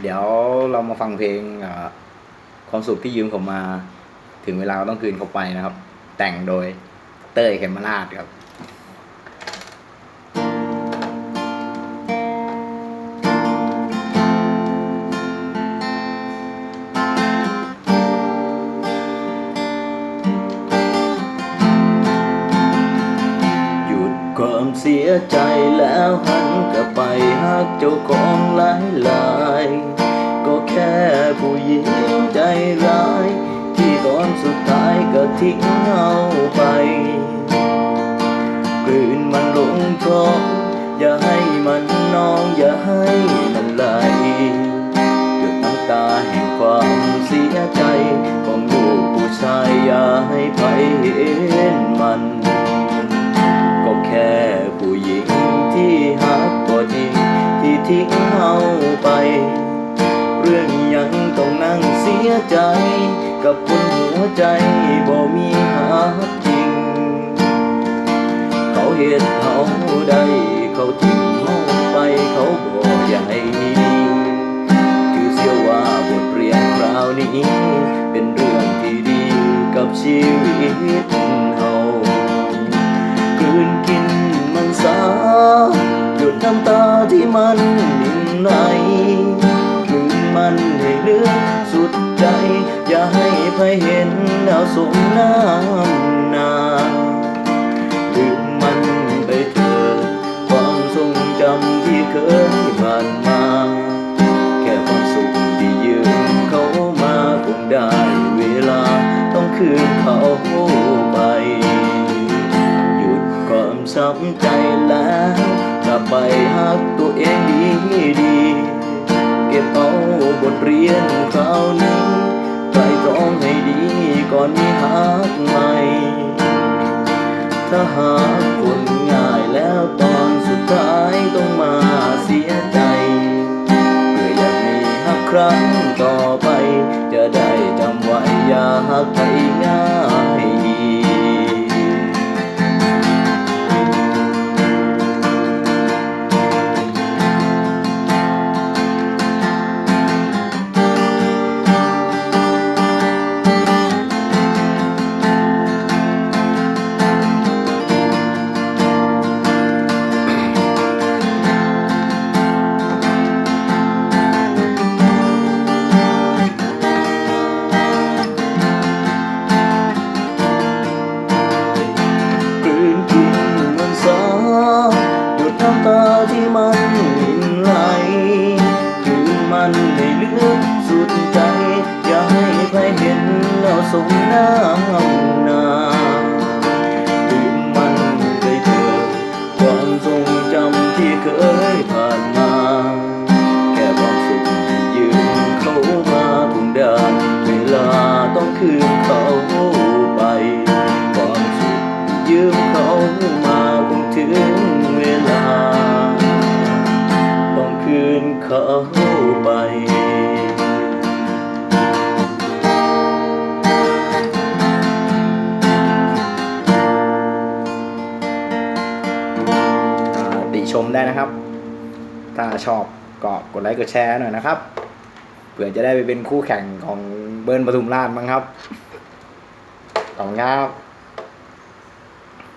เดี๋ยวเรามาฟังเพลงอ่าความสุขที่ยืมผมมา ถึงเวลาต้องคืนเขาไปนะครับ แต่งโดยเต้ยเขมราชครับ เสียใจแล้วหันกลับไปหักเจ้าของหลายหลายก็แค่ผู้หญิงใจร้าย ที่ตอนสุดท้ายก็ทิ้งเอาไปกลืนมันลงท้องอย่าให้มันนองอย่าให้มันไหลหยดน้ำตาแห่งความเสียใจของลูกผู้ชายอย่าให้ใครเห็น ทิ้งเอาไป เรื่องยังต้องนั่งเสียใจ กับคนหัวใจบ่มีหักจริง เขาเหตุเขาได้เขาทิ้งเฮาไปเขาบ่อยากให้ดีถือเสียว่าบทเรียนคราวนี้ เป็นเรื่องที่ดีกับชีวิต น้ำตาที่มันนิ่งไหลกลืนมันให้เลือดสุดใจ อย่าให้ใครเห็นเอาสมน้ำนาลืมมันไปเถิดความทรงจำที่เคยผ่านมา แค่ความสุขที่ยืมเขามาคงได้เวลาต้องคืนเขา ใจแล้วกลับไปหักตัวเองดีดี เก็บเอาบทเรียนคราวนี้ไตรตรองให้ดีก่อนมีหักใหม่ ถ้าหากคนง่ายแล้วตอนสุดท้ายต้องมาเสียใจเพื่ออยากมีหักครั้งต่อไป จะได้จำไว้อย่าหักไปง่ สมน้ำนากลืนมันไปเถิดความทรงจำที่เคยผ่านมา แค่ความสุขที่ยืมเขามาคงได้เวลาต้องคืนเขาไป ความสุขยืมเขามาคงถึงเวลา ต้องคืนเขา ชมได้นะครับ ถ้าชอบก็กดไลค์กดแชร์หน่อยนะครับ เผื่อจะได้ไปเป็นคู่แข่งของเบิร์นปทุมราชมั้งครับขอบคุณครับ